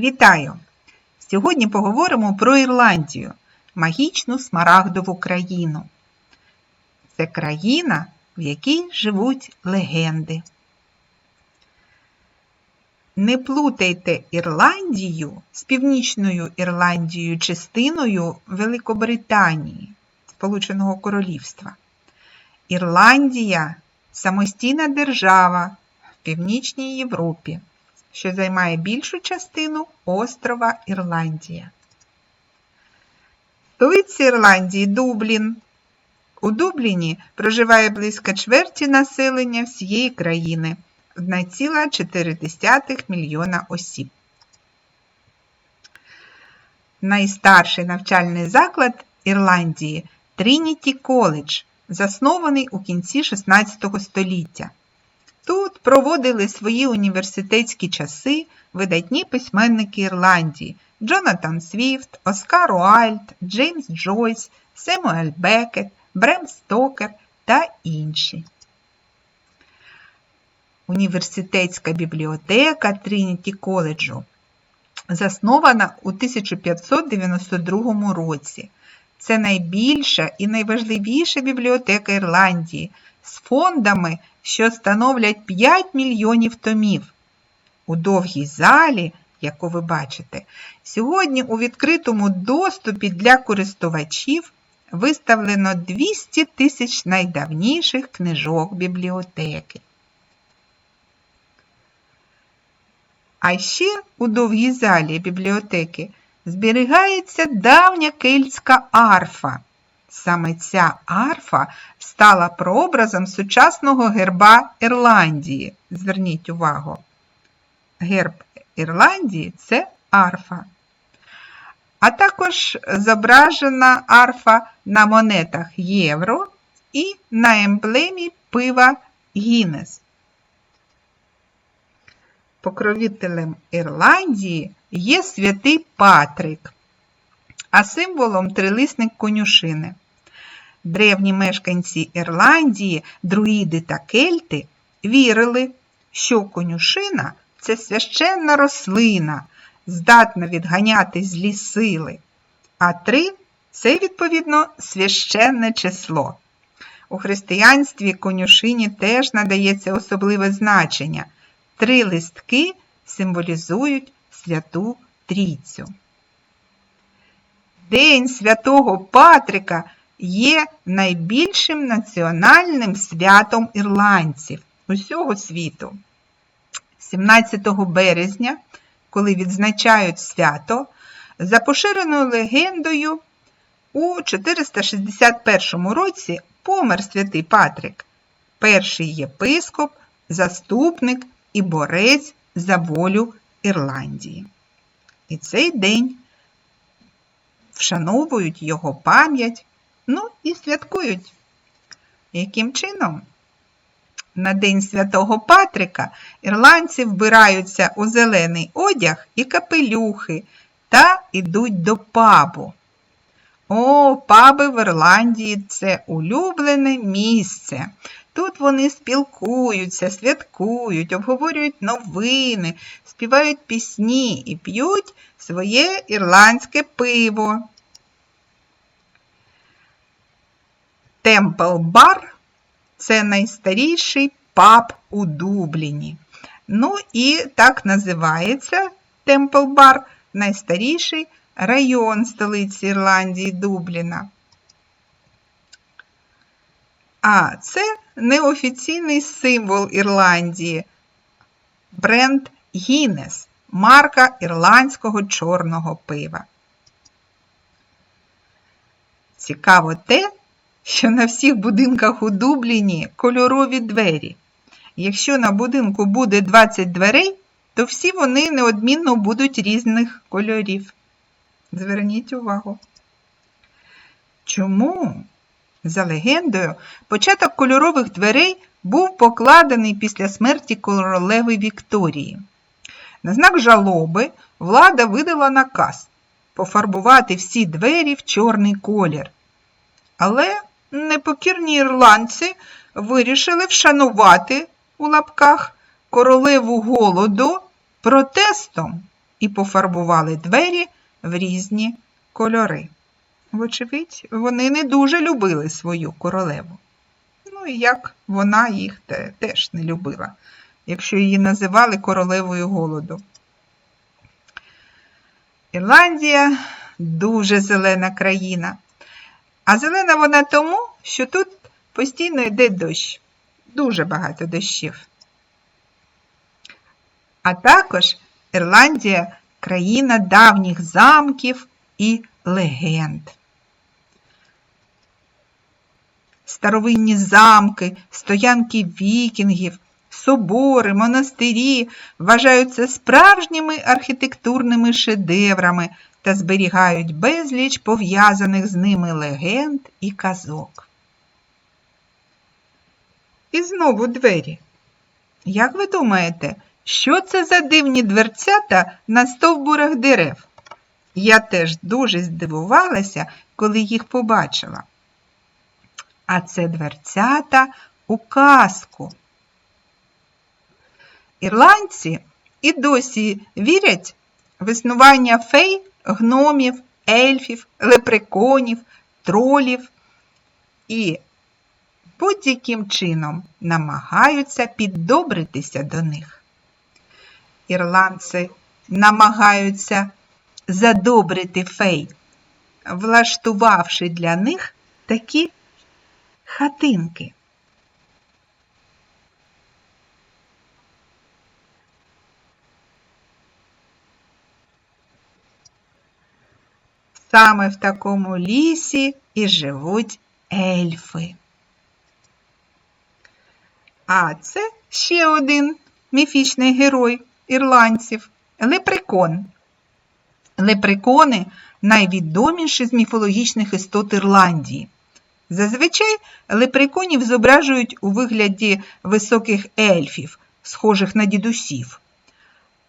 Вітаю! Сьогодні поговоримо про Ірландію, магічну смарагдову країну. Це країна, в якій живуть легенди. Не плутайте Ірландію з Північною Ірландією частиною Великобританії, Сполученого Королівства. Ірландія самостійна держава в Північній Європі, що займає більшу частину острова Ірландія. Столиця Ірландії Дублін. У Дубліні проживає близько чверті населення всієї країни 1,4 мільйона осіб. Найстарший навчальний заклад Ірландії Трініті Коледж, заснований у кінці 16 століття. Тут проводили свої університетські часи видатні письменники Ірландії Джонатан Свіфт, Оскар Уайльд, Джеймс Джойс, Семуель Бекет, Брем Стокер та інші. Університетська бібліотека Трініті коледжу заснована у 1592 році. Це найбільша і найважливіша бібліотека Ірландії з фондами, що становлять 5 мільйонів томів. У довгій залі, яку ви бачите, сьогодні у відкритому доступі для користувачів виставлено 200 тисяч найдавніших книжок бібліотеки. А ще у довгій залі бібліотеки зберігається давня кельтська арфа. Саме ця арфа стала прообразом сучасного герба Ірландії. Зверніть увагу. Герб Ірландії це арфа. А також зображена арфа на монетах євро і на емблемі пива Гіннес. Покровителем Ірландії є святий Патрик, а символом трилисник конюшини. Древні мешканці Ірландії, друїди та кельти вірили, що конюшина це священна рослина, здатна відганяти злі сили, а три це, відповідно, священне число. У християнстві конюшині теж надається особливе значення. Три листки символізують святу трійцю. День святого Патрика є найбільшим національним святом ірландців усього світу. 17 березня, коли відзначають свято, за поширеною легендою, у 461 році помер святий Патрик, перший єпископ, заступник і борець за волю Ірландії. І цей день вшановують його пам'ять, ну і святкують. Яким чином? На День Святого Патрика ірландці вбираються у зелений одяг і капелюхи та йдуть до пабу. О, паби в Ірландії це улюблене місце. Тут вони спілкуються, святкують, обговорюють новини, співають пісні і п'ють своє ірландське пиво. Темпл Бар це найстаріший паб у Дубліні. Ну і так називається Темпл Бар, найстаріший район столиці Ірландії Дубліна. А це неофіційний символ Ірландії. Бренд Гіннес, марка ірландського чорного пива. Цікаво те, що на всіх будинках у Дубліні кольорові двері. Якщо на будинку буде 20 дверей, то всі вони неодмінно будуть різних кольорів. Зверніть увагу. Чому? За легендою, початок кольорових дверей був покладений після смерті королеви Вікторії. На знак жалоби влада видала наказ пофарбувати всі двері в чорний колір. Але непокірні ірландці вирішили вшанувати у лапках королеву голоду протестом і пофарбували двері в різні кольори. Вочевидь, вони не дуже любили свою королеву. Ну і як вона їх теж не любила, якщо її називали королевою голоду. Ірландія дуже зелена країна. А зелена вона тому, що тут постійно йде дощ. Дуже багато дощів. А також Ірландія країна давніх замків і легенд. Старовинні замки, стоянки вікінгів, собори, монастирі вважаються справжніми архітектурними шедеврами та зберігають безліч пов'язаних з ними легенд і казок. І знову двері. Як ви думаєте, що це за дивні дверцята на стовбурах дерев? Я теж дуже здивувалася, коли їх побачила. А це дверцята у казку. Ірландці і досі вірять в існування фей, гномів, ельфів, лепреконів, тролів і будь-яким чином намагаються піддобритися до них. Ірландці намагаються задобрити фей, влаштувавши для них такі хатинки. Саме в такому лісі і живуть ельфи. А це ще один міфічний герой ірландців лепрекон. Лепрекони найвідоміші з міфологічних істот Ірландії. Зазвичай лепреконів зображують у вигляді високих ельфів, схожих на дідусів.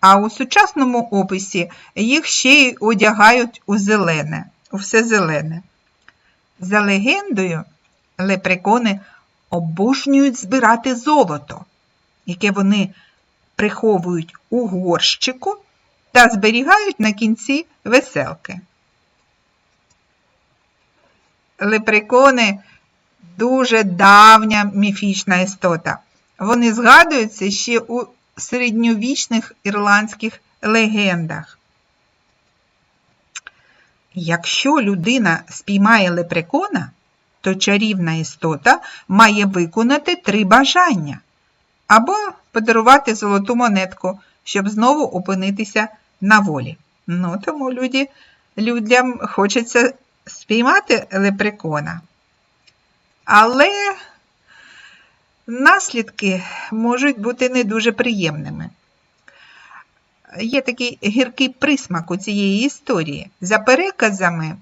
А у сучасному описі їх ще й одягають у зелене, у все зелене. За легендою, лепрекони обожнюють збирати золото, яке вони приховують у горщику та зберігають на кінці веселки. Лепрекони дуже давня міфічна істота. Вони згадуються ще у середньовічних ірландських легендах. Якщо людина спіймає лепрекона, то чарівна істота має виконати три бажання або подарувати золоту монетку, щоб знову опинитися на волі. Ну, тому люди, людям хочеться спіймати лепрекона. Але наслідки можуть бути не дуже приємними. Є такий гіркий присмак у цієї історії. За переказами,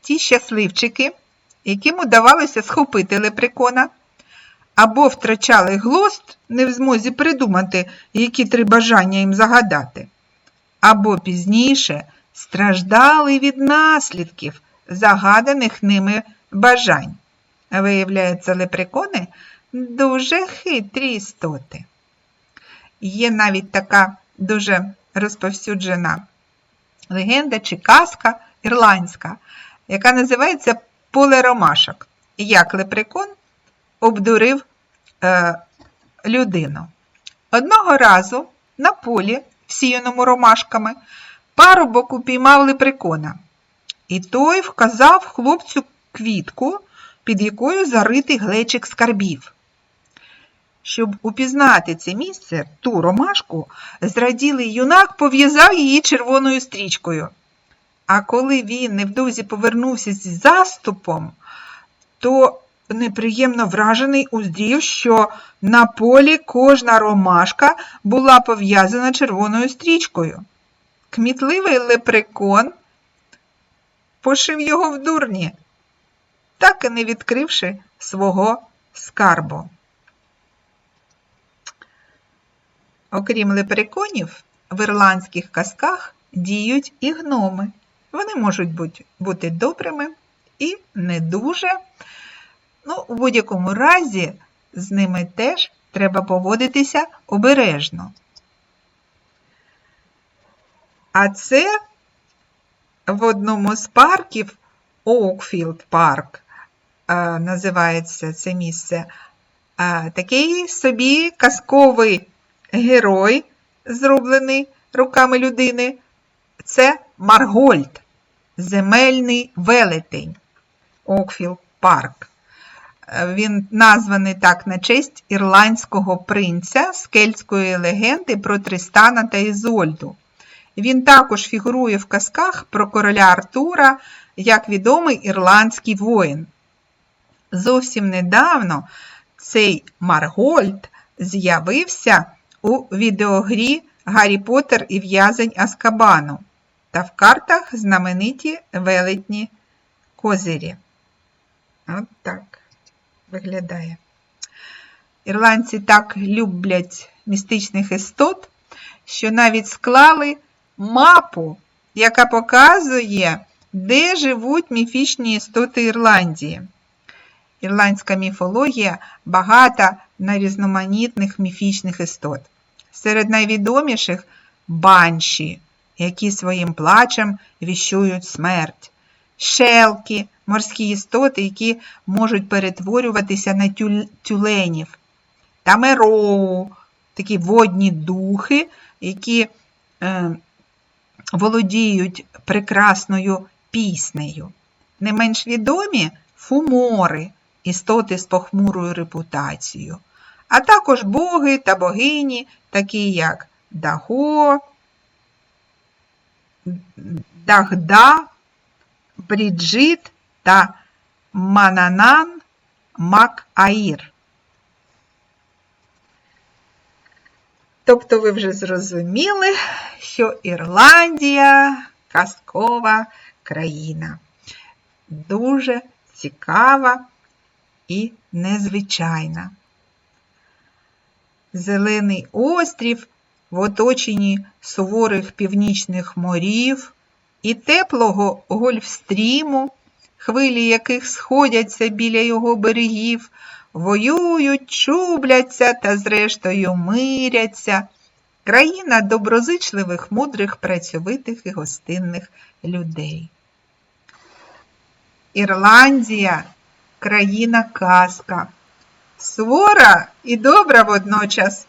ті щасливчики, яким удавалося схопити лепрекона, або втрачали глузд, не в змозі придумати, які три бажання їм загадати, або пізніше страждали від наслідків загаданих ними бажань. Виявляється, лепрекони дуже хитрі істоти. Є навіть така дуже розповсюджена легенда чи казка ірландська, яка називається Поле ромашок. Як лепрекон обдурив е, людину. Одного разу на полі, всіяному ромашками, парубок упіймав лепрекона. І той вказав хлопцю квітку, під якою заритий глечик скарбів. Щоб упізнати це місце, ту ромашку, зраділий юнак пов'язав її червоною стрічкою. А коли він невдовзі повернувся з заступом, то неприємно вражений уздрів, що на полі кожна ромашка була пов'язана червоною стрічкою. Кмітливий лепрекон пошив його в дурні, так і не відкривши свого скарбу. Окрім лепреконів, в ірландських казках діють і гноми. Вони можуть бути, добрими і не дуже. Ну, у будь-якому разі з ними теж треба поводитися обережно. А це в одному з парків Оукфілд парк е, називається це місце. Е, Такий собі казковий герой, зроблений руками людини. Це Маргольд, земельний велетень. Окфілд парк. Він названий так на честь ірландського принця з кельтської легенди про Тристана та Ізольду. Він також фігурує в казках про короля Артура як відомий ірландський воїн. Зовсім недавно цей Маргольд з'явився у відеогрі Гаррі Поттер і в'язень Аскабану та в картах знамениті велетні козирі. От так виглядає. Ірландці так люблять містичних істот, що навіть склали мапу, яка показує, де живуть міфічні істоти Ірландії. Ірландська міфологія багата на різноманітних міфічних істот. Серед найвідоміших банші, які своїм плачем віщують смерть, шелки, морські істоти, які можуть перетворюватися на тюленів, та мероу, такі водні духи, які е, володіють прекрасною піснею. Не менш відомі фумори, істоти з похмурою репутацією, а також боги та богині, такі як Дахо, Дагда, Бріджит та Мананан Мак-Аїр. Тобто ви вже зрозуміли, що Ірландія казкова країна. Дуже цікава і незвичайна. Зелений острів в оточенні суворих північних морів і теплого гольфстріму, хвилі яких сходяться біля його берегів, воюють, чубляться та зрештою миряться. Країна доброзичливих, мудрих, працьовитих і гостинних людей. Ірландія країна казка. Свора і добра водночас.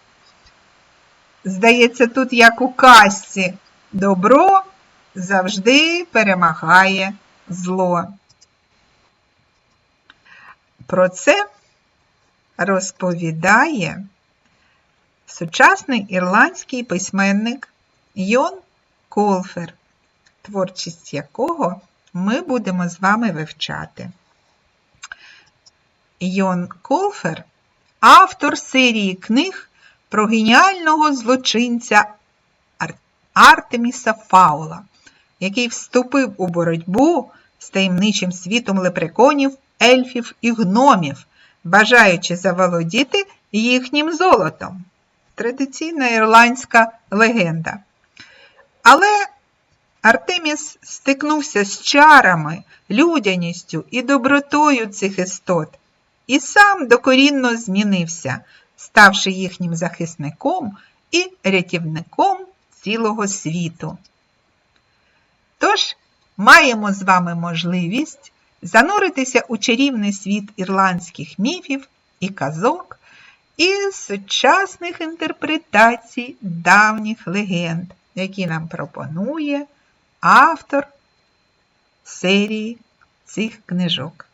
Здається, тут, як у казці, добро завжди перемагає зло. Про це розповідає сучасний ірландський письменник Йон Колфер, творчість якого ми будемо з вами вивчати. Йон Колфер автор серії книг про геніального злочинця Артеміса Фаула, який вступив у боротьбу з таємничим світом лепреконів, ельфів і гномів, бажаючи заволодіти їхнім золотом. Традиційна ірландська легенда. Але Артеміс стикнувся з чарами, людяністю і добротою цих істот і сам докорінно змінився, ставши їхнім захисником і рятівником цілого світу. Тож, маємо з вами можливість зануритися у чарівний світ ірландських міфів і казок і сучасних інтерпретацій давніх легенд, які нам пропонує автор серії цих книжок.